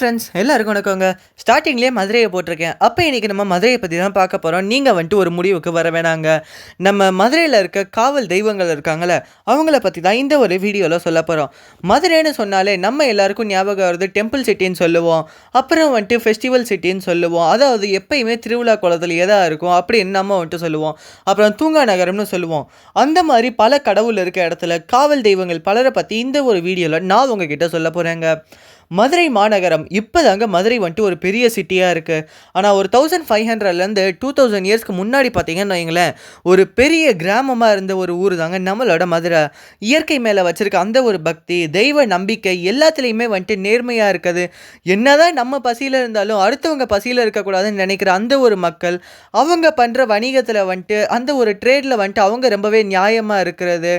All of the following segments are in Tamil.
ஃப்ரெண்ட்ஸ் எல்லாருக்கும் வணக்கங்க. ஸ்டார்டிங்லேயே மதுரையை போட்டிருக்கேன். அப்போ இன்றைக்கி நம்ம மதுரையை பற்றி தான் பார்க்க போகிறோம் நீங்கள் வந்துட்டு ஒரு முடிவுக்கு வர வேணாங்க. நம்ம மதுரையில் இருக்க காவல் தெய்வங்கள் இருக்காங்கள அவங்கள பற்றி தான் இந்த ஒரு வீடியோவில் சொல்ல போகிறோம் மதுரைன்னு சொன்னாலே நம்ம எல்லாருக்கும் ஞாபகம் வருது டெம்பிள் சிட்டின்னு சொல்லுவோம். அப்புறம் வந்துட்டு ஃபெஸ்டிவல் சிட்டின்னு சொல்லுவோம். அதாவது எப்பயுமே திருவிழா குளத்தில் எதாக இருக்கும். அப்படின்னு நம்ம வந்துட்டு சொல்லுவோம். அப்புறம் தூங்கா நகரம்னு சொல்லுவோம். அந்த மாதிரி பல கடவுள் இருக்க இடத்துல காவல் தெய்வங்கள் பலரை பற்றி இந்த ஒரு வீடியோவில் நான் உங்ககிட்ட சொல்ல போகிறேங்க மதுரை மாநகரம் இப்போ தாங்க மதுரை வந்துட்டு ஒரு பெரிய சிட்டியாக இருக்குது ஆனால் ஒரு தௌசண்ட் ஃபைவ் ஹண்ட்ரட்லேருந்து டூ தௌசண்ட் இயர்ஸ்க்கு முன்னாடி பார்த்தீங்கன்னு வைங்களேன் ஒரு பெரிய கிராமமாக இருந்த ஒரு ஊர் தாங்க நம்மளோட மதுரை. இயற்கை மேலே வச்சுருக்க அந்த ஒரு பக்தி தெய்வ நம்பிக்கை எல்லாத்துலேயுமே வந்துட்டு நேர்மையாக இருக்குது. என்னதான் நம்ம பசியில் இருந்தாலும் அடுத்தவங்க பசியில் இருக்கக்கூடாதுன்னு நினைக்கிற அந்த ஒரு மக்கள் அவங்க பண்ணுற வணிகத்தில் வந்துட்டு அந்த ஒரு ட்ரேடில் வந்துட்டு அவங்க ரொம்பவே நியாயமாக இருக்கிறது.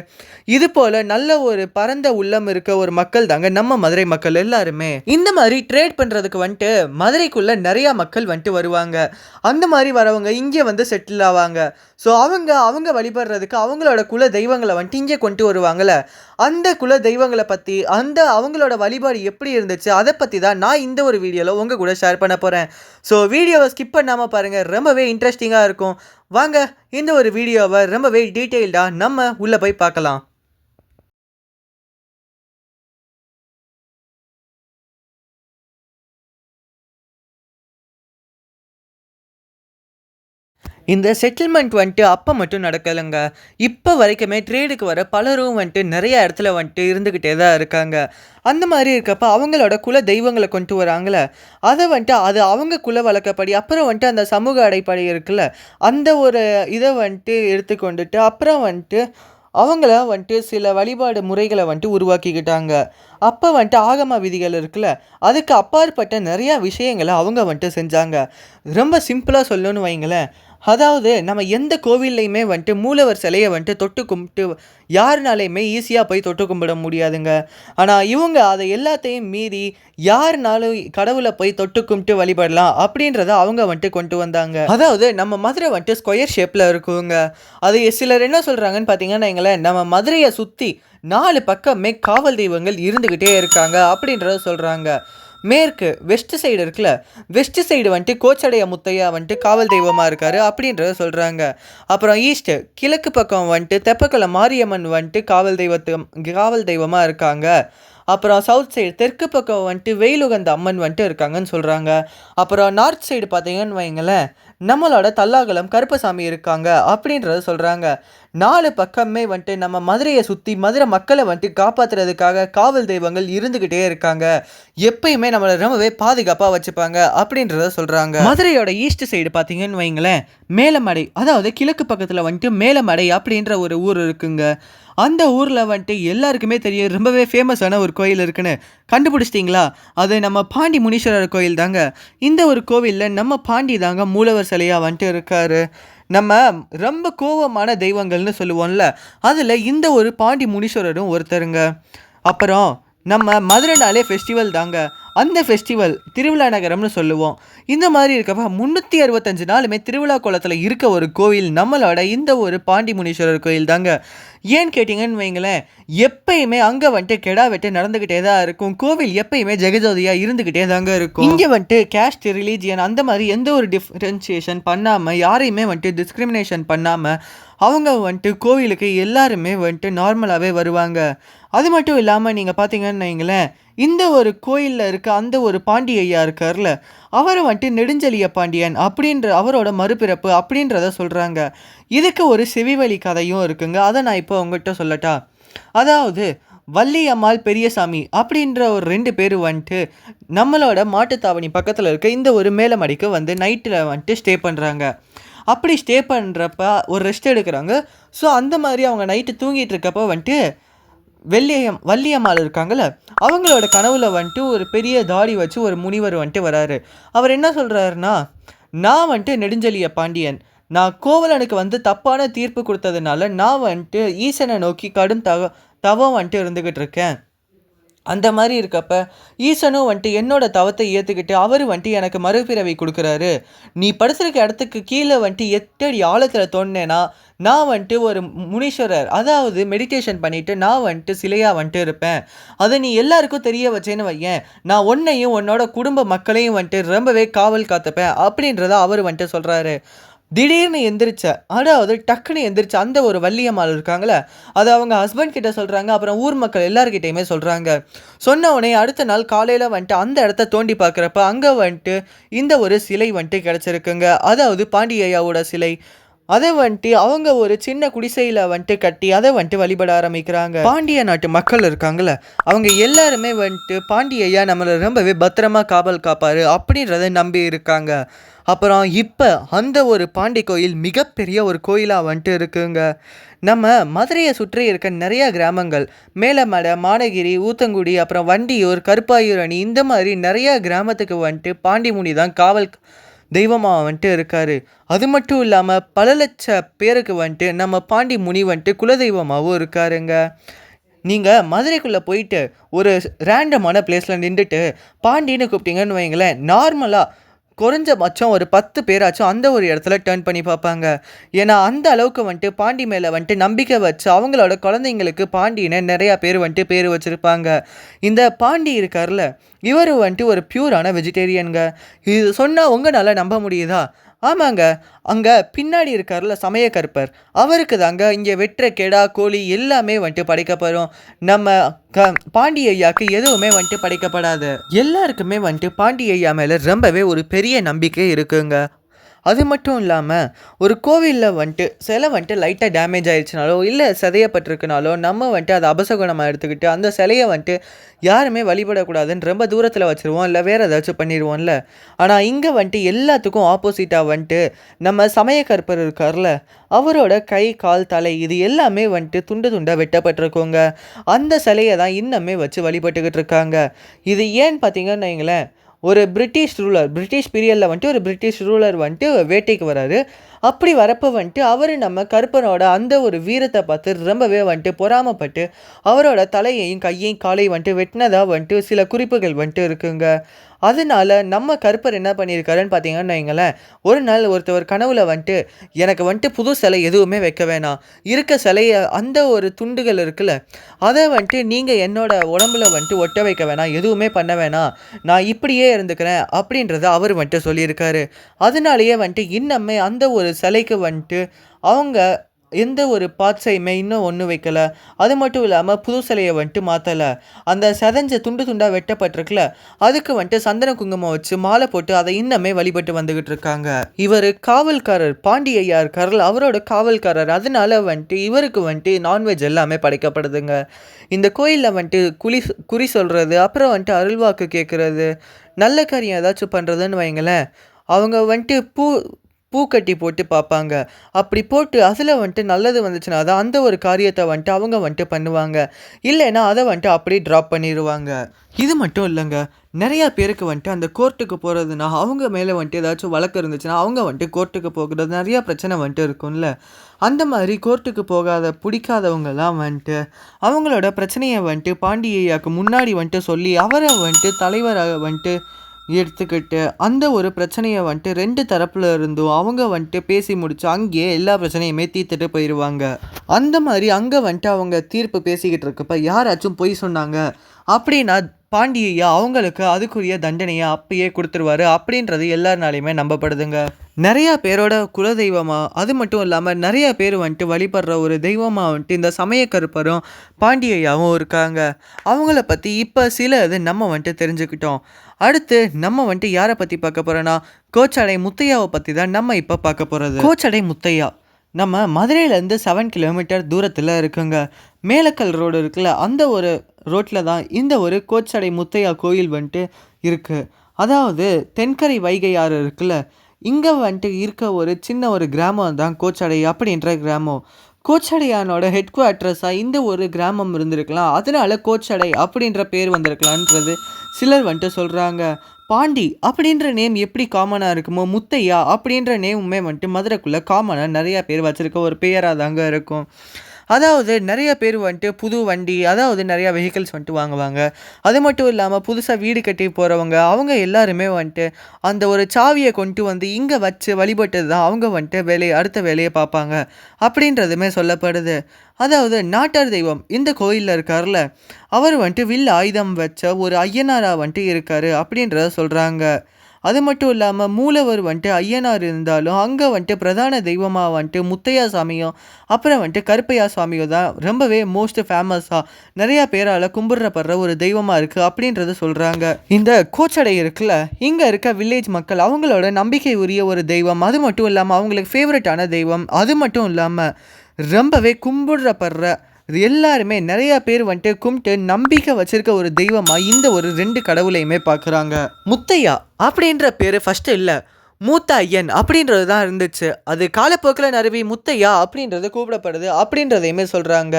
இது போல் நல்ல ஒரு பரந்த உள்ளம் இருக்க ஒரு மக்கள் தாங்க நம்ம மதுரை மக்கள் எல்லாருமே. இந்த மாதிரி ட்ரேட் பண்ணுறதுக்கு வந்துட்டு மதுரைக்குள்ளே நிறையா மக்கள் வந்துட்டு வருவாங்க. அந்த மாதிரி வரவங்க இங்கே வந்து செட்டில் ஆவாங்க. ஸோ அவங்க அவங்க வழிபடுறதுக்கு அவங்களோட குல தெய்வங்களை வந்துட்டு இங்கே கொண்டு வருவாங்கள்ல அந்த குல தெய்வங்களை பற்றி அந்த அவங்களோட வழிபாடு எப்படி இருந்துச்சு அதை பற்றி தான் நான் இந்த ஒரு வீடியோவில் உங்கள் கூட ஷேர் பண்ண போகிறேன் ஸோ வீடியோவை ஸ்கிப் பண்ணாமல் பாருங்கள் ரொம்பவே இன்ட்ரெஸ்டிங்காக இருக்கும். வாங்க இந்த ஒரு வீடியோவை ரொம்பவே டீட்டெயில்டாக நம்ம உள்ளே போய் பார்க்கலாம். இந்த செட்டில்மெண்ட் வந்துட்டு அப்போ மட்டும் நடக்கலைங்க. இப்போ வரைக்குமே ட்ரேடுக்கு வர பலரும் வந்துட்டு நிறைய இடத்துல வந்துட்டு இருந்துக்கிட்டே தான் இருக்காங்க. அந்த மாதிரி இருக்கப்ப அவங்களோட குல தெய்வங்களை கொண்டு வராங்களே அதை வந்துட்டு அது அவங்க குல வழக்கப்படி அப்புறம் வந்துட்டு அந்த சமூக அடைப்படை இருக்குல்ல அந்த ஒரு இதை வந்துட்டு எடுத்துக்கொண்டுட்டு அப்புறம் வந்துட்டு அவங்கள வந்துட்டு சில வழிபாடு முறைகளை வந்துட்டு உருவாக்கிக்கிட்டாங்க. அப்போ வந்துட்டு ஆகம விதிகள் இருக்குல்ல அதுக்கு அப்பாற்பட்ட நிறையா விஷயங்களை அவங்க வந்துட்டு செஞ்சாங்க. ரொம்ப சிம்பிளாக சொல்லணும்னு வைங்களேன். அதாவது நம்ம எந்த கோவில்லையுமே வந்துட்டு மூலவர் சிலையை வந்துட்டு தொட்டு கும்பிட்டு யாருனாலையுமே ஈஸியாக போய் தொட்டு கும்பிட முடியாதுங்க. ஆனால் இவங்க அதை எல்லாத்தையும் மீறி யாருனாலும் கடவுளை போய் தொட்டு கும்பிட்டு வழிபடலாம் அப்படின்றத அவங்க வந்துட்டு கொண்டு வந்தாங்க. அதாவது நம்ம மதுரை வந்துட்டு ஸ்கொயர் ஷேப்பில் இருக்குங்க. அது சிலர் என்ன சொல்கிறாங்கன்னு பார்த்தீங்கன்னா எங்களேன் நம்ம மதுரையை சுற்றி நாலு பக்கமே காவல் தெய்வங்கள் இருந்துக்கிட்டே இருக்காங்க அப்படின்றத சொல்கிறாங்க மேற்கு வெஸ்ட் சைடு இருக்குல்ல? வெஸ்ட் சைடு வந்துட்டு கோச்சடைய முத்தையா வந்துட்டு காவல் தெய்வமாக இருக்கார் அப்படின்றத சொல்கிறாங்க அப்புறம் ஈஸ்ட்டு கிழக்கு பக்கம் வந்துட்டு தெப்பக்குள மாரியம்மன் வந்துட்டு காவல் தெய்வத்து காவல் தெய்வமாக இருக்காங்க. அப்புறம் சவுத் சைடு தெற்கு பக்கம் வந்துட்டு வெயிலுகந்த அம்மன் வந்துட்டு இருக்காங்கன்னு சொல்கிறாங்க அப்புறம் நார்த் சைடு பார்த்தீங்கன்னு வைங்களேன் நம்மளோட தல்லாகுளம் கருப்பசாமி இருக்காங்க அப்படின்றத சொல்கிறாங்க நாலு பக்கமே வந்துட்டு நம்ம மதுரையை சுற்றி மதுரை மக்களை வந்துட்டு காப்பாற்றுறதுக்காக காவல் தெய்வங்கள் இருந்துக்கிட்டே இருக்காங்க. எப்பயுமே நம்மளை ரொம்பவே பாதுகாப்பாக வச்சுப்பாங்க அப்படின்றத சொல்கிறாங்க மதுரையோட ஈஸ்ட் சைடு பார்த்தீங்கன்னு வைங்களேன் மேலமடை அதாவது கிழக்கு பக்கத்தில் வந்துட்டு மேலமடை அப்படின்ற ஒரு ஊர் இருக்குங்க. அந்த ஊரில் வந்துட்டு எல்லாருக்குமே தெரியும் ரொம்பவே ஃபேமஸான ஒரு கோயில் இருக்குன்னு. கண்டுபிடிச்சிட்டிங்களா? அது நம்ம பாண்டி முனீஸ்வரர் கோயில் தாங்க இந்த ஒரு கோவிலில் நம்ம பாண்டி தாங்க மூலவர் சிலையாக வந்துட்டு இருக்காரு. நம்ம ரொம்ப கோபமான தெய்வங்கள்னு சொல்லுவோம்ல அதில் இந்த ஒரு பாண்டி முனீஸ்வரரும் ஒருத்தருங்க. அப்புறம் நம்ம மதுரைனாலே ஃபெஸ்டிவல் தாங்க. அந்த ஃபெஸ்டிவல் திருவிழா நகரம்னு சொல்லுவோம். இந்த மாதிரி இருக்கப்ப முந்நூற்றி அறுபத்தஞ்சு நாளுமே திருவிழா குளத்தில் இருக்க ஒரு கோவில் நம்மளோட இந்த ஒரு பாண்டி முனீஸ்வரர் கோயில் தாங்க. ஏன்னு கேட்டிங்கன்னு வைங்களேன் எப்பயுமே அங்கே வந்துட்டு கெடா வெட்டு நடந்துக்கிட்டே தான் இருக்கும். கோவில் எப்பயுமே ஜெகஜோதியாக இருந்துக்கிட்டே தாங்க இருக்கும். இங்கே வந்துட்டு கேஸ்ட் ரிலீஜியன் அந்த மாதிரி எந்த ஒரு டிஃப்ரென்சியேஷன் பண்ணாமல் யாரையுமே வந்துட்டு டிஸ்கிரிமினேஷன் பண்ணாமல் அவங்க வந்துட்டு கோவிலுக்கு எல்லாருமே வந்துட்டு நார்மலாகவே வருவாங்க. அது மட்டும் இல்லாமல் நீங்கள் பார்த்தீங்கன்னு வைங்களேன் இந்த ஒரு கோயிலில் இருக்க அந்த ஒரு பாண்டி ஐயா இருக்கார்ல அவரை வந்துட்டு நெடுஞ்செலிய பாண்டியன் அப்படின்ற அவரோட மறுபிறப்பு அப்படின்றத சொல்கிறாங்க இதுக்கு ஒரு செவிவழி கதையும் இருக்குங்க. அதை நான் இப்போ உங்கள்கிட்ட சொல்லட்டா? அதாவது வள்ளியம்மாள் பெரியசாமி அப்படின்ற ஒரு ரெண்டு பேர் வந்துட்டு நம்மளோட மாட்டுத்தாவணி பக்கத்தில் இருக்க இந்த ஒரு மேலமடிக்கு வந்து நைட்டில் வந்துட்டு ஸ்டே பண்ணுறாங்க அப்படி ஸ்டே பண்ணுறப்ப ஒரு ரெஸ்ட் எடுக்கிறாங்க. ஸோ அந்த மாதிரி அவங்க நைட்டு தூங்கிட்டு இருக்கப்போ வந்துட்டு வெள்ளியம் வள்ளியம்மாள் இருக்காங்கல்ல அவங்களோட கனவுல வந்துட்டு ஒரு பெரிய தாடி வச்சு ஒரு முனிவர் வந்துட்டு வராரு. அவர் என்ன சொல்கிறாருன்னா நான் வந்துட்டு நெடுஞ்செழிய பாண்டியன். நான் கோவலனுக்கு வந்து தப்பான தீர்ப்பு கொடுத்ததுனால நான் வந்துட்டு ஈசனை நோக்கி கடும் தவ தவம் வந்துட்டு இருந்துக்கிட்டு இருக்கேன். அந்த மாதிரி இருக்கப்ப ஈசனும் வந்துட்டு என்னோட தவத்தை ஏற்றுக்கிட்டு அவர் வந்துட்டு எனக்கு மறுபிறவி கொடுக்குறாரு. நீ படுத்திருக்க இடத்துக்கு கீழே வந்துட்டு எட்டடி ஆழத்தில் தோண்டினேன்னா நான் வந்துட்டு ஒரு முனீஸ்வரர். அதாவது மெடிடேஷன் பண்ணிவிட்டு நான் வந்துட்டு சிலையாக வந்துட்டு இருப்பேன். அதை நீ எல்லாருக்கும் தெரிய வச்சேன்னு வையேன். நான் உன்னையும் உன்னோட குடும்ப மக்களையும் வந்துட்டு ரொம்பவே காவல் காத்துப்பேன் அப்படின்றத அவர் வந்துட்டு சொல்கிறாரு திடீர்னு எந்திரிச்ச அதாவது டக்குன்னு எந்திரிச்ச அந்த ஒரு வள்ளியம்மாள் இருக்காங்களே அதை அவங்க ஹஸ்பண்ட் கிட்ட சொல்கிறாங்க அப்புறம் ஊர் மக்கள் எல்லாருக்கிட்டையுமே சொல்கிறாங்க சொன்ன உடனே அடுத்த நாள் காலையில் வந்துட்டு அந்த இடத்த தோண்டி பார்க்குறப்ப அங்கே வந்துட்டு இந்த ஒரு சிலை வந்துட்டு கிடச்சிருக்குங்க. அதாவது பாண்டியையாவோட சிலை. அதை வந்துட்டு அவங்க ஒரு சின்ன குடிசையில் வந்துட்டு கட்டி அதை வந்துட்டு வழிபட ஆரம்பிக்கிறாங்க. பாண்டிய நாட்டு மக்கள் இருக்காங்கல்ல அவங்க எல்லாருமே வந்துட்டு பாண்டியையா நம்மளை ரொம்பவே பத்திரமா காவல் காப்பாரு அப்படின்றத நம்பி இருக்காங்க. அப்புறம் இப்போ அந்த ஒரு பாண்டி கோயில் மிகப்பெரிய ஒரு கோயிலாக வந்துட்டு இருக்குங்க. நம்ம மதுரையை சுற்றி இருக்க நிறைய கிராமங்கள் மேலமடை மாடகிரி ஊத்தங்குடி அப்புறம் வண்டியூர் கருப்பாயூர் அணி இந்த மாதிரி நிறைய கிராமத்துக்கு வந்துட்டு பாண்டிமுனி தான் காவல் தெய்வமாக வந்துட்டு இருக்கார். அது மட்டும் இல்லாமல் பல லட்ச பேருக்கு வந்துட்டு நம்ம பாண்டி முனி வந்துட்டு குலதெய்வமாகவும் இருக்காருங்க. நீங்கள் மதுரைக்குள்ளே போயிட்டு ஒரு ரேண்டமான பிளேஸில் நின்றுட்டு பாண்டின்னு கூப்பிட்டீங்கன்னு வைங்களேன் நார்மலாக குறைஞ்சபட்சம் ஒரு பத்து பேராச்சும் அந்த ஒரு இடத்துல டேர்ன் பண்ணி பார்ப்பாங்க. ஏன்னா அந்த அளவுக்கு வந்துட்டு பாண்டி மேலே வந்துட்டு நம்பிக்கை வச்சு அவங்களோட குழந்தைங்களுக்கு பாண்டின்னு நிறையா பேர் வந்துட்டு பேர் வச்சுருப்பாங்க. இந்த பாண்டி இருக்கார்ல இவர் வந்துட்டு ஒரு பியூரான வெஜிடேரியனுங்க இது சொன்னால் உங்களால் நம்ப முடியுதா? ஆமாங்க. அங்கே பின்னாடி இருக்கார்ல சமயக்கருப்பர். அவருக்கு தாங்க இங்கே வெட்டுற கெடா கோழி எல்லாமே வந்துட்டு படைக்கப்படும். நம்ம க பாண்டி ஐயாவுக்கு எதுவுமே வந்துட்டு படைக்கப்படாது. எல்லாருக்குமே வந்துட்டு பாண்டி ஐயா மேலே ரொம்பவே ஒரு பெரிய நம்பிக்கை இருக்குங்க. அது மட்டும் இல்லாமல் ஒரு கோவிலில் வந்துட்டு சிலை வந்துட்டு லைட்டாக டேமேஜ் ஆயிடுச்சுனாலோ இல்லை சிதையப்பட்டிருக்குனாலோ நம்ம வந்துட்டு அதை அபசகுணமாக எடுத்துக்கிட்டு அந்த சிலையை வந்துட்டு யாருமே வழிபடக்கூடாதுன்னு ரொம்ப தூரத்தில் வச்சுருவோம் இல்லை வேறு ஏதாச்சும் பண்ணிடுவோம்ல ஆனால் இங்கே வந்துட்டு எல்லாத்துக்கும் ஆப்போசிட்டாக வந்துட்டு நம்ம சமயக்கற்பர் இருக்கார்ல அவரோட கை கால் தலை இது எல்லாமே வந்துட்டு துண்டு துண்டாக வெட்டப்பட்டிருக்கோங்க. அந்த சிலையை தான் இன்னமே வச்சு வழிபட்டுக்கிட்டு இருக்காங்க. இது ஏன்னு பார்த்தீங்கன்னு வைங்களேன் ஒரு பிரிட்டிஷ் ரூலர் பிரிட்டிஷ் பீரியடில் வந்துட்டு ஒரு பிரிட்டிஷ் ரூலர் வந்துட்டு வேட்டைக்கு வராரு. அப்படி வரப்போ வந்துட்டு அவர் நம்ம கருப்பனோட அந்த ஒரு வீரத்தை பார்த்து ரொம்பவே வந்துட்டு பொறாமப்பட்டு அவரோட தலையையும் கையையும் காலையும் வந்துட்டு வெட்டினதாக வந்துட்டு சில குறிப்புகள் வந்துட்டு இருக்குங்க. அதனால நம்ம கருப்பர் என்ன பண்ணியிருக்காருன்னு பார்த்தீங்கன்னு வைங்களேன் ஒரு நாள் ஒருத்தவர் கனவுல வந்துட்டு எனக்கு வந்துட்டு புது சிலை எதுவுமே வைக்க வேணாம். இருக்க சிலையை அந்த ஒரு துண்டுகள் இருக்குல்ல அதை வந்துட்டு நீங்கள் என்னோட உடம்புல வந்துட்டு ஒட்ட வைக்க வேணாம். எதுவுமே பண்ண வேணாம். நான் இப்படியே இருந்துக்கிறேன் அப்படின்றத அவர் வந்துட்டு சொல்லியிருக்காரு. அதனாலேயே வந்துட்டு இன்னமே அந்த ஒரு சிலைக்கு வந்துட்டு அவங்க எந்த ஒரு பார்ட்ஸையுமே இன்னும் ஒன்றும் வைக்கலை. அது மட்டும் இல்லாமல் புது சிலையை வந்துட்டு மாற்றலை அந்த செதஞ்ச துண்டு துண்டாக வெட்டப்பட்டிருக்குல அதுக்கு வந்துட்டு சந்தன குங்குமம் வச்சு மாலை போட்டு அதை இன்னமே வழிபட்டு வந்துக்கிட்டு இருக்காங்க. இவர் காவல்காரர் பாண்டி ஐயா இருக்காரல் அவரோட காவல்காரர். அதனால வந்துட்டு இவருக்கு வந்துட்டு நான்வெஜ் எல்லாமே படைக்கப்படுதுங்க. இந்த கோயிலில் வந்துட்டு குழி குறி சொல்கிறது அப்புறம் வந்துட்டு அருள்வாக்கு கேட்குறது நல்ல காரியம் ஏதாச்சும் பண்ணுறதுன்னு வைங்களேன். அவங்க வந்துட்டு பூ பூக்கட்டி போட்டு பார்ப்பாங்க. அப்படி போட்டு அதில் வந்துட்டு நல்லது வந்துச்சுன்னா தான் அந்த ஒரு காரியத்தை வந்துட்டு அவங்க வந்துட்டு பண்ணுவாங்க. இல்லைன்னா அதை வந்துட்டு அப்படியே ட்ராப் பண்ணிடுவாங்க இது மட்டும் இல்லைங்க. நிறையா பேருக்கு வந்துட்டு அந்த கோர்ட்டுக்கு போகிறதுனா அவங்க மேலே வந்துட்டு ஏதாச்சும் வழக்கு இருந்துச்சுன்னா அவங்க வந்துட்டு கோர்ட்டுக்கு போகிறது நிறையா பிரச்சனை வந்துட்டு இருக்கும்ல. அந்த மாதிரி கோர்ட்டுக்கு போகாத பிடிக்காதவங்கெல்லாம் வந்துட்டு அவங்களோட பிரச்சனையை வந்துட்டு பாண்டியையாக்கு முன்னாடி வந்துட்டு சொல்லி அவரை வந்துட்டு தலைவராக வந்துட்டு எடுத்துக்கிட்டு அந்த ஒரு பிரச்சனையை வந்துட்டு ரெண்டு தரப்பில் இருந்தும் அவங்க வந்துட்டு பேசி முடிச்சு அங்கேயே எல்லா பிரச்சனையுமே தீர்த்துட்டு போயிடுவாங்க அந்த மாதிரி அங்கே வந்துட்டு அவங்க தீர்ப்பு பேசிக்கிட்டு இருக்கப்ப யாராச்சும் பொய் சொன்னாங்க அப்படின்னா பாண்டியையா அவங்களுக்கு அதுக்குரிய தண்டனையை அப்பயே கொடுத்துருவாரு அப்படின்றது எல்லாருனாலையுமே நம்பப்படுதுங்க. நிறையா பேரோட குலதெய்வமாக அது மட்டும் இல்லாமல் நிறையா பேர் வந்துட்டு வழிபடுற ஒரு தெய்வமாக வந்துட்டு இந்த சமயக்கருப்பரும் பாண்டியையாவும் இருக்காங்க. அவங்கள பற்றி இப்போ சில இது நம்ம வந்துட்டு தெரிஞ்சுக்கிட்டோம். அடுத்து நம்ம வந்துட்டு யாரை பற்றி பார்க்க போகிறோன்னா கோச்சடை முத்தையாவை பற்றி தான் நம்ம இப்போ பார்க்க போகிறது கோச்சடை முத்தையா. நம்ம மதுரையிலேருந்து செவன் கிலோமீட்டர் தூரத்தில் இருக்குங்க. மேலக்கல் ரோடு இருக்குல்ல அந்த ஒரு ரோட்டில் தான் இந்த ஒரு கோச்சடை முத்தையா கோயில் வந்துட்டு இருக்குது அதாவது தென்கரை வைகை ஆறு இருக்குல்ல இங்கே வந்துட்டு இருக்க ஒரு சின்ன ஒரு கிராமம் தான் கோச்சடை அப்படின்ற கிராமம். கோச்சடையானோட ஹெட் குவார்ட்டர்ஸாக இந்த ஒரு கிராமம் இருந்திருக்கலாம். அதனால கோச்சடை அப்படின்ற பேர் வந்திருக்கலான்றது சிலர் வந்துட்டு சொல்கிறாங்க பாண்டி அப்படின்ற நேம் எப்படி காமனாக இருக்குமோ முத்தையா அப்படின்ற நேமுமே வந்துட்டு மதுரைக்குள்ளே காமனாக நிறையா பேர் வச்சுருக்க ஒரு பெயராக தாங்க இருக்கும். அதாவது நிறைய பேர் வந்துட்டு புது வண்டி அதாவது நிறையா வெஹிக்கிள்ஸ் வந்துட்டு வாங்குவாங்க. அது மட்டும் இல்லாமல் புதுசாக வீடு கட்டி போகிறவங்க அவங்க எல்லாருமே வந்துட்டு அந்த ஒரு சாவியை கொண்டு வந்து இங்கே வச்சு வழிபட்டது தான் அவங்க வந்துட்டு வேலையை அடுத்த வேலையை பார்ப்பாங்க அப்படின்றதுமே சொல்லப்படுது. அதாவது நாட்டார் தெய்வம் இந்த கோயிலில் இருக்கார்ல அவர் வந்துட்டு வில் ஆயுதம் வச்ச ஒரு ஐயனாராக வந்துட்டு இருக்காரு அப்படின்றத சொல்கிறாங்க அது மட்டும் இல்லாமல் மூலவர் வந்துட்டு ஐயனார் இருந்தாலும் அங்கே வந்துட்டு பிரதான தெய்வமாக வந்துட்டு முத்தையா சாமியும் அப்புறம் வந்துட்டு கருப்பையா சாமியும் தான் ரொம்பவே மோஸ்ட் ஃபேமஸாக நிறையா பேரால் கும்பிட்றப்படுற ஒரு தெய்வமாக இருக்குது அப்படின்றத சொல்கிறாங்க இந்த கோச்சடை இருக்குல்ல இங்கே இருக்க வில்லேஜ் மக்கள் அவங்களோட நம்பிக்கை உரிய ஒரு தெய்வம். அது மட்டும் இல்லாமல் அவங்களுக்கு ஃபேவரட்டான தெய்வம். அது மட்டும் இல்லாமல் ரொம்பவே கும்பிட்றப்படுற இது எல்லாருமே நிறைய பேர் வந்துட்டு கும்பிட்டு நம்பிக்கை வச்சிருக்க ஒரு தெய்வமா இந்த ஒரு ரெண்டு கடவுளையுமே பார்க்குறாங்க. முத்தையா அப்படின்ற பேர் ஃபஸ்ட்டு இல்லை. மூத்த ஐயன் அப்படின்றது தான் இருந்துச்சு. அது காலப்போக்கில் நறுவி முத்தையா அப்படின்றது கூப்பிடப்படுது அப்படின்றதையுமே சொல்கிறாங்க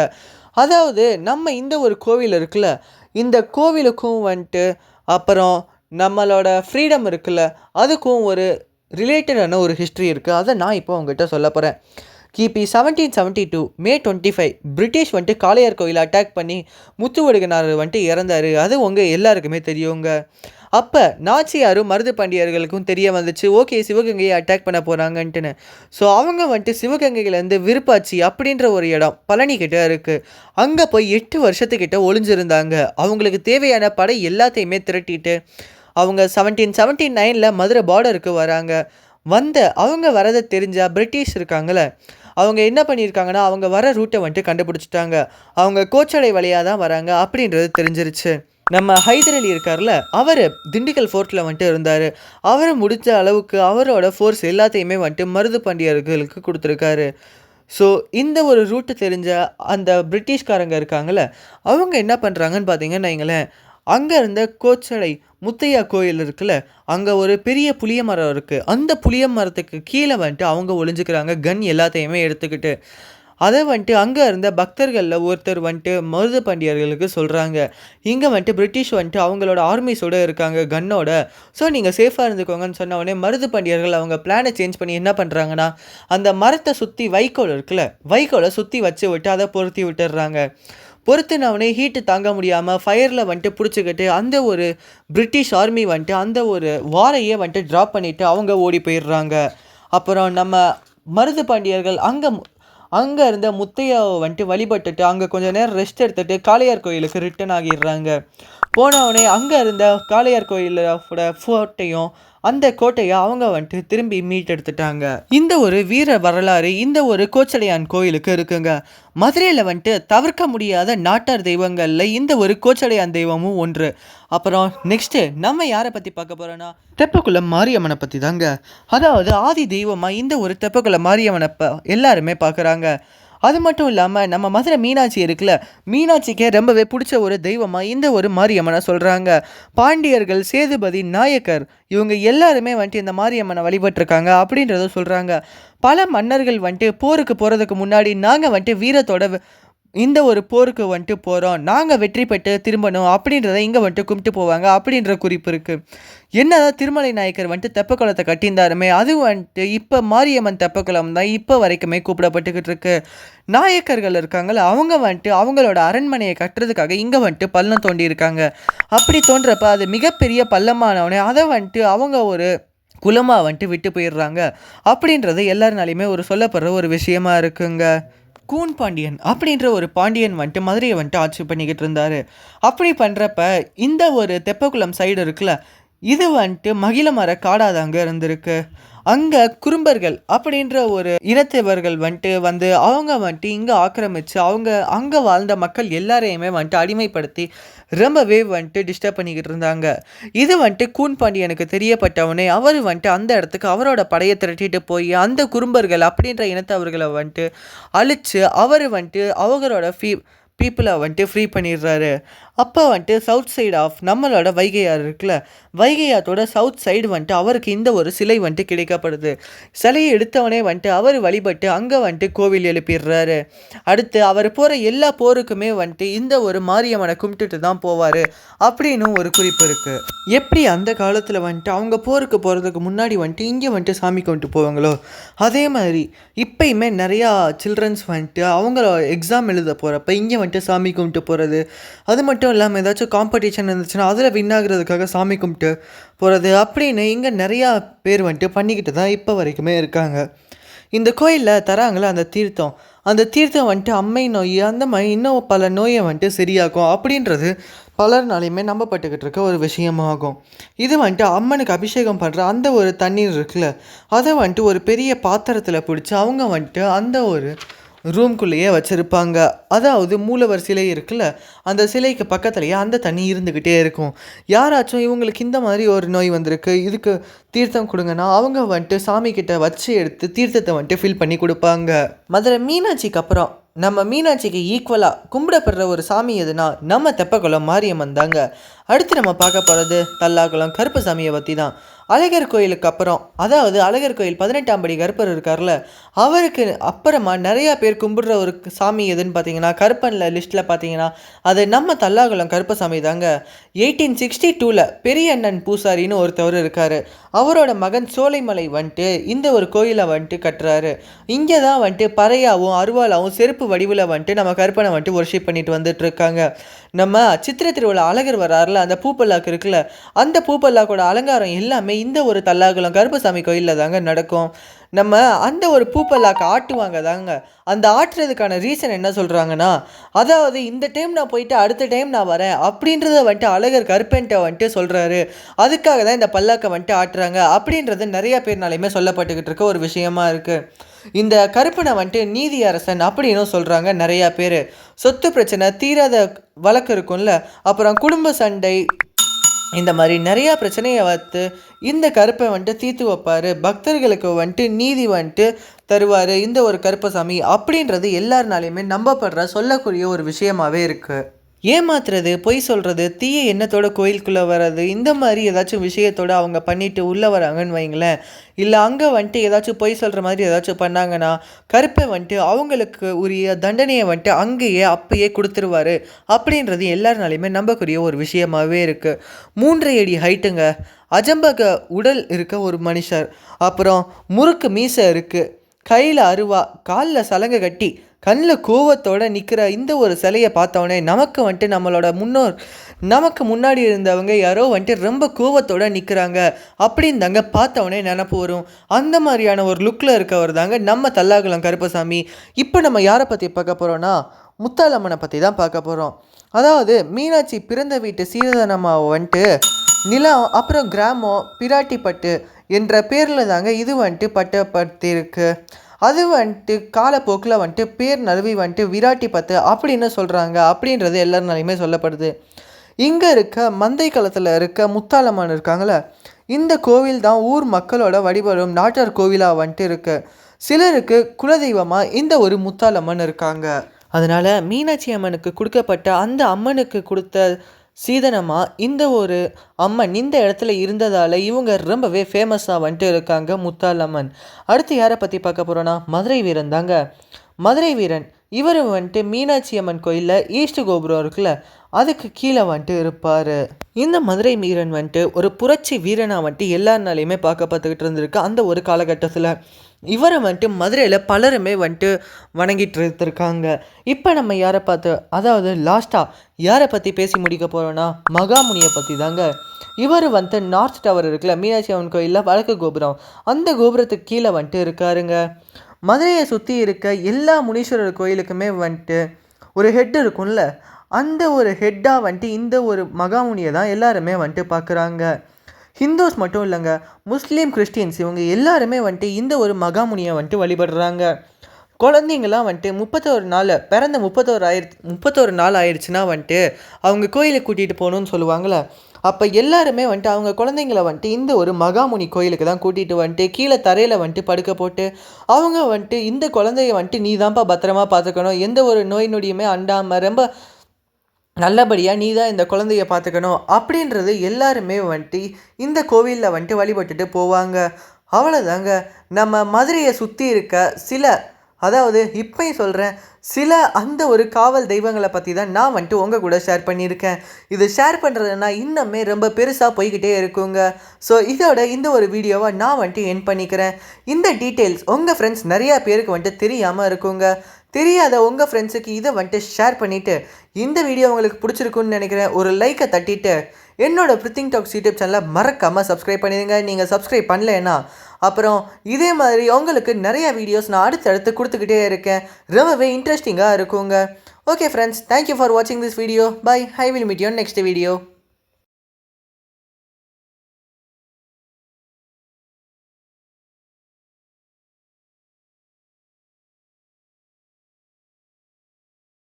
அதாவது நம்ம இந்த ஒரு கோவில் இருக்குல்ல இந்த கோவிலுக்கும் வந்துட்டு அப்புறம் நம்மளோட ஃப்ரீடம் இருக்குல்ல அதுக்கும் ஒரு ரிலேட்டடான ஒரு ஹிஸ்ட்ரி இருக்குது அதை நான் இப்போ உங்ககிட்ட சொல்ல போகிறேன் கிபி seventeen seventy two May twenty five British வந்துட்டு காளையார் கோயில் அட்டாக் பண்ணி முத்துவடுகனார் வந்துட்டு இறந்தாரு. அது உங்கள் எல்லாருக்குமே தெரியுங்க. அப்போ நாச்சியாரும் மருது பாண்டியர்களுக்கும் தெரிய வந்துச்சு ஓகே சிவகங்கையை அட்டாக் பண்ண போகிறாங்கன்ட்டுன்னு ஸோ அவங்க வந்துட்டு சிவகங்கையிலேருந்து விருப்பாச்சி அப்படின்ற ஒரு இடம் பழனி இருக்குது அங்கே போய் எட்டு வருஷத்துக்கிட்ட ஒளிஞ்சிருந்தாங்க. அவங்களுக்கு தேவையான படை எல்லாத்தையுமே திரட்டிட்டு அவங்க செவன்டீன் செவன்ட்டி நைனில் மதுரை பார்டருக்கு வராங்க. வந்த அவங்க வரதை தெரிஞ்சால் பிரிட்டிஷ் இருக்காங்களே அவங்க என்ன பண்ணியிருக்காங்கன்னா அவங்க வர ரூட்டை வந்துட்டு கண்டுபிடிச்சிட்டாங்க. அவங்க கோச்சடை வழியாக தான் வராங்க அப்படின்றது தெரிஞ்சிருச்சு. நம்ம ஹைதர் அலி இருக்கார்ல அவர் திண்டுக்கல் ஃபோர்ட்டில் வந்துட்டு இருந்தார். அவரை முடிஞ்ச அளவுக்கு அவரோட ஃபோர்ஸ் எல்லாத்தையுமே வந்துட்டு மருது பாண்டியர்களுக்கு கொடுத்துருக்காரு. ஸோ இந்த ஒரு ரூட்டு தெரிஞ்ச அந்த பிரிட்டிஷ்காரங்க இருக்காங்கள்ல அவங்க என்ன பண்ணுறாங்கன்னு பார்த்தீங்கன்னா வைங்களேன் அங்கே இருந்த கோச்சடை முத்தையா கோயில் இருக்குல்ல அங்கே ஒரு பெரிய புளிய மரம் இருக்குது அந்த புளிய மரத்துக்கு கீழே வந்துட்டு அவங்க ஒளிஞ்சுக்கிறாங்க கன் எல்லாத்தையுமே எடுத்துக்கிட்டு. அதை வந்துட்டு அங்கே இருந்த பக்தர்களில் ஒருத்தர் வந்துட்டு மருது பாண்டியர்களுக்கு சொல்கிறாங்க இங்கே வந்துட்டு பிரிட்டிஷ் வந்துட்டு அவங்களோட ஆர்மிஸோடு இருக்காங்க கன்னோட ஸோ நீங்கள் சேஃபாக இருந்துக்கோங்கன்னு சொன்ன உடனே மருது பாண்டியர்கள் அவங்க பிளானை சேஞ்ச் பண்ணி என்ன பண்ணுறாங்கன்னா அந்த மரத்தை சுற்றி வைக்கோல் இருக்குல்ல வைக்கோலை சுற்றி வச்சு விட்டு அதை பொருத்தி விட்டுடுறாங்க. பொறுத்துனவனே ஹீட்டு தாங்க முடியாமல் ஃபயரில் வந்துட்டு பிடிச்சிக்கிட்டு அந்த ஒரு பிரிட்டிஷ் ஆர்மி வந்துட்டு அந்த ஒரு வாரையே வந்துட்டு ட்ராப் பண்ணிவிட்டு அவங்க ஓடி போயிடுறாங்க. அப்புறம் நம்ம மருது பாண்டியர்கள் அங்கே அங்கே இருந்த முத்தையாவை வந்துட்டு வழிபட்டுட்டு அங்கே கொஞ்சம் நேரம் ரெஸ்ட் எடுத்துகிட்டு காளையார் கோயிலுக்கு ரிட்டன் ஆகிடுறாங்க. போனவொடனே அங்கே இருந்த காளையார் கோயிலோட ஃபோர்ட்டையும் அந்த கோட்டையை அவங்க வந்துட்டு திரும்பி மீட்டெடுத்துட்டாங்க. இந்த ஒரு வீர வரலாறு இந்த ஒரு கோச்சடையான் கோயிலுக்கு இருக்குங்க. மதுரையில் வந்துட்டு தவிர்க்க முடியாத நாட்டார் தெய்வங்களில் இந்த ஒரு கோச்சடையான் தெய்வமும் ஒன்று. அப்புறம் நெக்ஸ்ட்டு நம்ம யாரை பற்றி பார்க்க போகிறோன்னா தெப்பக்குளம் மாரியம்மனை பற்றி தாங்க அதாவது ஆதி தெய்வமாக இந்த ஒரு தெப்பக்குளம் மாரியம்மனை எல்லாருமே பார்க்குறாங்க. அது மட்டும் இல்லாமல் நம்ம மதுரை மீனாட்சி இருக்குல்ல மீனாட்சிக்கே ரொம்பவே பிடிச்ச ஒரு தெய்வமாக இந்த ஒரு மாரியம்மனை சொல்கிறாங்க பாண்டியர்கள் சேதுபதி நாயக்கர் இவங்க எல்லாருமே வந்துட்டு இந்த மாரியம்மனை வழிபட்டிருக்காங்க அப்படின்றத சொல்கிறாங்க பல மன்னர்கள் வந்துட்டு போருக்கு போகிறதுக்கு முன்னாடி நாங்கள் வந்துட்டு வீரத்தோட இந்த ஒரு போருக்கு வந்துட்டு போகிறோம் நாங்கள் வெற்றி பெற்று திரும்பணும் அப்படின்றத இங்கே வந்துட்டு கும்பிட்டு போவாங்க அப்படின்ற குறிப்பு இருக்குது என்னதான் திருமலை நாயக்கர் வந்துட்டு தெப்பக்குளத்தை கட்டியிருந்தாருமே அது வந்துட்டு இப்போ மாரியம்மன் தெப்பக்குளம் தான் இப்போ வரைக்குமே கூப்பிடப்பட்டுக்கிட்டு இருக்கு. நாயக்கர்கள் இருக்காங்கள அவங்க வந்துட்டு அவங்களோட அரண்மனையை கட்டுறதுக்காக இங்கே வந்துட்டு பள்ளம் தோண்டி இருக்காங்க அப்படி தோன்றப்ப அது மிகப்பெரிய பள்ளமானவனே அதை வந்துட்டு அவங்க ஒரு குலமாக வந்துட்டு விட்டு போயிடுறாங்க. அப்படின்றது எல்லாருனாலையுமே ஒரு சொல்லப்படுற ஒரு விஷயமா இருக்குங்க. கூன் பாண்டியன் அப்படின்ற ஒரு பாண்டியன் வந்துட்டு மதுரையை வந்துட்டு ஆட்சி பண்ணிக்கிட்டு இருந்தார். அப்படி பண்ணுறப்ப இந்த ஒரு தெப்பக்குளம் சைடு இருக்குல்ல இது வந்துட்டு மகிழ மர காடாதாங்க இருந்திருக்கு. அங்கே குறும்பர்கள் அப்படின்ற ஒரு இனத்தவர்கள் வந்துட்டு வந்து அவங்க வந்துட்டு இங்கே ஆக்கிரமித்து அவங்க அங்கே வாழ்ந்த மக்கள் எல்லாரையுமே வந்துட்டு அடிமைப்படுத்தி ரொம்பவே வந்துட்டு டிஸ்டர்ப் பண்ணிக்கிட்டு இருந்தாங்க. இது வந்துட்டு கூன் பாண்டியனுக்கு தெரியப்பட்டவனே அவர் வந்துட்டு அந்த இடத்துக்கு அவரோட படையை திரட்டிட்டு போய் அந்த குறும்பர்கள் அப்படின்ற இனத்தவர்களை வந்துட்டு அழித்து அவர் வந்துட்டு அவங்களோட ஃபீ பீப்புளை வந்துட்டு ஃப்ரீ பண்ணிடுறாரு. அப்போ வந்துட்டு சவுத் சைடு ஆஃப் நம்மளோட வைகையார் இருக்குல்ல வைகையாத்தோட சவுத் சைடு வந்துட்டு அவருக்கு இந்த ஒரு சிலை வந்துட்டு கிடைக்கப்படுது. சிலையை எடுத்தவனே வந்துட்டு அவர் வழிபட்டு அங்கே வந்துட்டு கோவில் எழுப்பிடுறாரு. அடுத்து அவர் போகிற எல்லா போருக்குமே வந்துட்டு இந்த ஒரு மாரியம்மனை கும்பிட்டுட்டு தான் போவார் அப்படின்னு ஒரு குறிப்பு இருக்குது எப்படி அந்த காலத்தில் வந்துட்டு அவங்க போருக்கு போகிறதுக்கு முன்னாடி வந்துட்டு இங்கே வந்துட்டு சாமி கும்பிட்டு போவாங்களோ? அதே மாதிரி இப்பயுமே நிறையா சில்ட்ரன்ஸ் வந்துட்டு அவங்கள எக்ஸாம் எழுத போகிறப்ப இங்கே வந்துட்டு சாமி கும்பிட்டு போகிறது அது மட்டும் இல்லாமல் ஏதாச்சும் காம்படிஷன் இருந்துச்சுன்னா அதில் வின் ஆகுறதுக்காக சாமி கும்பிட்டு போகிறது அப்படின்னு இங்கே நிறையா பேர் வந்துட்டு பண்ணிக்கிட்டு தான் இப்போ வரைக்குமே இருக்காங்க. இந்த கோயிலில் தராங்களே அந்த தீர்த்தம். அந்த தீர்த்தம் வந்துட்டு அம்மை நோய் அந்த மாதிரி இன்னும் பல நோயை வந்துட்டு சரியாக்கும் அப்படின்றது பலர்னாலையுமே நம்பப்பட்டுக்கிட்டு இருக்க ஒரு விஷயமாகும். இது வந்துட்டு அம்மனுக்கு அபிஷேகம் பண்ணுற அந்த ஒரு தண்ணீர் இருக்குல்ல அதை வந்துட்டு ஒரு பெரிய பாத்திரத்தில் பிடிச்சி அவங்க வந்துட்டு அந்த ஒரு ரூம்குள்ளேயே வச்சுருப்பாங்க. அதாவது மூலவர் சிலை இருக்குல்ல அந்த சிலைக்கு பக்கத்துலேயே அந்த தண்ணி இருந்துக்கிட்டே இருக்கும். யாராச்சும் இவங்களுக்கு இந்த மாதிரி ஒரு நோய் வந்திருக்கு இதுக்கு தீர்த்தம் கொடுங்கன்னா அவங்க வந்துட்டு சாமி கிட்ட வச்சு எடுத்து தீர்த்தத்தை வந்துட்டு ஃபில் பண்ணி கொடுப்பாங்க. மதுரை மீனாட்சிக்கு அப்புறம் நம்ம மீனாட்சிக்கு ஈக்குவலாக கும்பிடப்படுற ஒரு சாமி எதுனா நம்ம தெப்பக்குளம் மாரியம்மன் தாங்க. அடுத்து நம்ம பார்க்க போகிறது தல்லாக்குளம் கருப்பசாமியை பற்றி தான் அழகர் கோயிலுக்கு அப்புறம் அதாவது அழகர் கோயில் பதினெட்டாம் படி கருப்பர் இருக்கார்ல அவருக்கு அப்புறமா நிறையா பேர் கும்பிடுற ஒரு சாமி எதுன்னு பார்த்தீங்கன்னா கருப்பனில் லிஸ்ட்டில் பார்த்தீங்கன்னா அது நம்ம தல்லாகுளம் கருப்பசாமி தாங்க. எயிட்டீன் சிக்ஸ்டி டூவில் பெரிய அண்ணன் பூசாரின்னு ஒருத்தவர் இருக்கார். அவரோட மகன் சோலைமலை வந்துட்டு இந்த ஒரு கோயிலை வந்துட்டு கட்டுறாரு. இங்கே தான் வந்துட்டு பறையாவும் அருவாலாவும் செருப்பு வடிவில் வந்துட்டு நம்ம கருப்பனை வந்துட்டு ஒர்ஷிப் பண்ணிட்டு வந்துட்டு இருக்காங்க. நம்ம சித்திர திருவிழா அழகர் வராருல அந்த பூப்பல்லாக்கு இருக்குல்ல அந்த பூப்பல்லாக்கோட அலங்காரம் எல்லாமே இந்த ஒரு தல்லாகுளம் கருப்பசாமி கோயிலில் தாங்க நடக்கும். நம்ம அந்த ஒரு பூப்பல்லாக்கு ஆட்டுவாங்க தாங்க. அந்த ஆட்டுறதுக்கான ரீசன் என்ன சொல்கிறாங்கன்னா அதாவது இந்த டைம் நான் போயிட்டு அடுத்த டைம் நான் வரேன் அப்படின்றத வந்துட்டு அழகர் கருப்பன்ட்ட வந்துட்டு சொல்கிறாரு அதுக்காக தான் இந்த பல்லாக்கை வந்துட்டு ஆட்டுறாங்க அப்படின்றது நிறைய பேர்னாலையுமே சொல்லப்பட்டுக்கிட்டு இருக்க ஒரு விஷயமா இருக்குது இந்த கருப்பனை வந்துட்டு நீதி அரசன் அப்படின்னு சொல்கிறாங்க நிறையா பேர். சொத்து பிரச்சனை தீராத வழக்கு இருக்கும்ல. அப்புறம் குடும்ப சண்டை இந்த மாதிரி நிறையா பிரச்சனையை வந்து இந்த கருப்பை வந்துட்டு தீர்த்து வைப்பார். பக்தர்களுக்கு வந்துட்டு நீதி வந்துட்டு தருவார். இந்த ஒரு கருப்பசாமி அப்படின்றது எல்லாருனாலையுமே நம்பப்படுற சொல்லக்கூடிய ஒரு விஷயமாகவே இருக்குது ஏமாத்துறது பொய் சொல்கிறது தீய எண்ணத்தோட கோயிலுக்குள்ளே வர்றது இந்த மாதிரி ஏதாச்சும் விஷயத்தோட அவங்க பண்ணிட்டு உள்ளே வராங்கன்னு வைங்களேன். இல்லை அங்கே வந்துட்டு ஏதாச்சும் பொய் சொல்கிற மாதிரி ஏதாச்சும் பண்ணாங்கன்னா கருப்பை வந்துட்டு அவங்களுக்கு உரிய தண்டனையை வந்துட்டு அங்கேயே அப்பயே கொடுத்துருவாரு. அப்படின்றது எல்லாருனாலையுமே நம்பக்கூடிய ஒரு விஷயமாகவே இருக்குது மூன்றரை அடி ஹைட்டுங்க அஜம்பக உடல் இருக்க ஒரு மனுஷர். அப்புறம் முறுக்கு மீசை இருக்குது கையில் அருவா காலில் சலங்கை கட்டி கண்ணில் கோவத்தோடு நிற்கிற இந்த ஒரு சிலையை பார்த்தோன்னே நமக்கு வந்துட்டு நம்மளோட முன்னோர் நமக்கு முன்னாடி இருந்தவங்க யாரோ வந்துட்டு ரொம்ப கோவத்தோடு நிற்கிறாங்க அப்படின்னு தாங்க பார்த்தவொடனே நினப்பு வரும். அந்த மாதிரியான ஒரு லுக்கில் இருக்கவர் தாங்க நம்ம தல்லாகுளம் கருப்பசாமி. இப்போ நம்ம யாரை பற்றி பார்க்க போகிறோன்னா முத்தாலம்மனை பற்றி தான் பார்க்க போகிறோம் அதாவது மீனாட்சி பிறந்த வீட்டு சீரதனமாவை வந்துட்டு நிலம் அப்புறம் கிராமம் பிராட்டிப்பட்டு என்ற பேரில் தாங்க இது வந்துட்டு பட்டப்படுத்தியிருக்கு. அது வந்துட்டு காலப்போக்கில் வந்துட்டு பேர் நழுவி வந்துட்டு விராட்டி பத்து அப்படின்னு சொல்கிறாங்க அப்படின்றது எல்லாருனாலையுமே சொல்லப்படுது. இங்கே இருக்க மந்தை களத்தில் இருக்க முத்தாலம்மன் இருக்காங்களே இந்த கோவில் தான் ஊர் மக்களோட வழிபடும் நாட்டார் கோவிலாக வந்துட்டு இருக்கு. சிலருக்கு குலதெய்வமாக இந்த ஒரு முத்தாலம்மன் இருக்காங்க. அதனால் மீனாட்சி அம்மனுக்கு கொடுக்கப்பட்ட அந்த அம்மனுக்கு கொடுத்த சீதனமாக இந்த ஒரு அம்மன் இந்த இடத்துல இருந்ததால் இவங்க ரொம்பவே ஃபேமஸாக வந்துட்டு இருக்காங்க முத்தாலம்மன் அடுத்து யாரை பற்றி பார்க்க போகிறோன்னா மதுரை வீரன் தாங்க. மதுரை வீரன் இவர் வந்துட்டு மீனாட்சி அம்மன் கோயிலில் ஈஸ்ட் கோபுரம் இருக்குல்ல அதுக்கு கீழே வந்துட்டு இருப்பார். இந்த மதுரை வீரன் வந்துட்டு ஒரு புரட்சி வீரனாக வந்துட்டு எல்லாருனாலையுமே பார்த்துக்கிட்டு இருந்திருக்கு அந்த ஒரு காலகட்டத்தில். இவரை வந்துட்டு மதுரையில் பலருமே வந்துட்டு வணங்கிட்டு இருந்திருக்காங்க. இப்போ நம்ம யாரை பார்த்து அதாவது லாஸ்ட்டாக யாரை பற்றி பேசி முடிக்க போகிறோன்னா மகாமுனியை பற்றி தாங்க. இவர் வந்துட்டு நார்த் டவர் இருக்குல்ல மீனாட்சி அம்மன் கோயிலில் வழக்கு கோபுரம் அந்த கோபுரத்துக்கு கீழே வந்துட்டு இருக்காருங்க. மதுரையை சுற்றி இருக்க எல்லா முனீஸ்வரர் கோயிலுக்குமே வந்துட்டு ஒரு ஹெட் இருக்கும்ல? அந்த ஒரு ஹெட்டாக வந்துட்டு இந்த ஒரு மகாமுனியை தான் எல்லாருமே வந்துட்டு பார்க்குறாங்க ஹிந்துஸ் மட்டும் இல்லைங்க முஸ்லீம் கிறிஸ்டின்ஸ் இவங்க எல்லாருமே வந்துட்டு இந்த ஒரு மகாமுனியை வந்துட்டு வழிபடுறாங்க. குழந்தைங்களாம் வந்துட்டு முப்பத்தோரு நாள் பிறந்த முப்பத்தோரு ஆயிரத்து முப்பத்தோரு நாள் ஆயிடுச்சுன்னா வந்துட்டு அவங்க கோயிலுக்கு கூட்டிகிட்டு போகணுன்னு சொல்லுவாங்கள்ல. அப்போ எல்லாருமே வந்துட்டு அவங்க குழந்தைங்கள வந்துட்டு இந்த ஒரு மகாமுனி கோயிலுக்கு தான் கூட்டிகிட்டு வந்துட்டு கீழே தரையில் வந்துட்டு படுக்க போட்டு அவங்க வந்துட்டு இந்த குழந்தைய வந்துட்டு நீ தான்ப்பா பத்திரமா பார்த்துக்கணும். எந்த ஒரு நோய் நொடியுமே அண்டாமல் ரொம்ப நல்லபடியாக நீ தான் இந்த குழந்தைய பார்த்துக்கணும் அப்படின்றது எல்லாருமே வந்துட்டு இந்த கோவிலில் வந்துட்டு வழிபட்டுட்டு போவாங்க. அவ்வளோதாங்க நம்ம மதுரையை சுற்றி இருக்க சில அதாவது இப்போயும் சொல்கிறேன் சில அந்த ஒரு காவல் தெய்வங்களை பற்றி தான் நான் வந்துட்டு உங்கள் கூட ஷேர் பண்ணியிருக்கேன். இது ஷேர் பண்ணுறதுனா இன்னுமே ரொம்ப பெருசாக போய்கிட்டே இருக்குங்க. ஸோ இதோட இந்த ஒரு வீடியோவை நான் வந்துட்டு என் பண்ணிக்கிறேன். இந்த டீட்டெயில்ஸ் உங்கள் ஃப்ரெண்ட்ஸ் நிறையா பேருக்கு வந்துட்டு தெரியாமல் இருக்குங்க. தெரியாத உங்கள் ஃப்ரெண்ட்ஸுக்கு இதை வந்துட்டு ஷேர் பண்ணிவிட்டு இந்த வீடியோ உங்களுக்கு பிடிச்சிருக்குன்னு நினைக்கிறேன் ஒரு லைக்கை தட்டிட்டு என்னோட பிரித்திங் டாக்ஸ் யூடியூப் சேனலை மறக்காமல் சப்ஸ்கிரைப் பண்ணிடுங்க. நீங்கள் சப்ஸ்கிரைப் பண்ணலைன்னா அப்புறம் இதே மாதிரி உங்களுக்கு நிறைய வீடியோஸ் நான் அடுத்தடுத்து கொடுத்துக்கிட்டே இருக்கேன். ரொம்பவே இன்ட்ரெஸ்டிங்காக இருக்குங்க. Okay friends thank you for வாட்சிங் this video bye I will meet you next video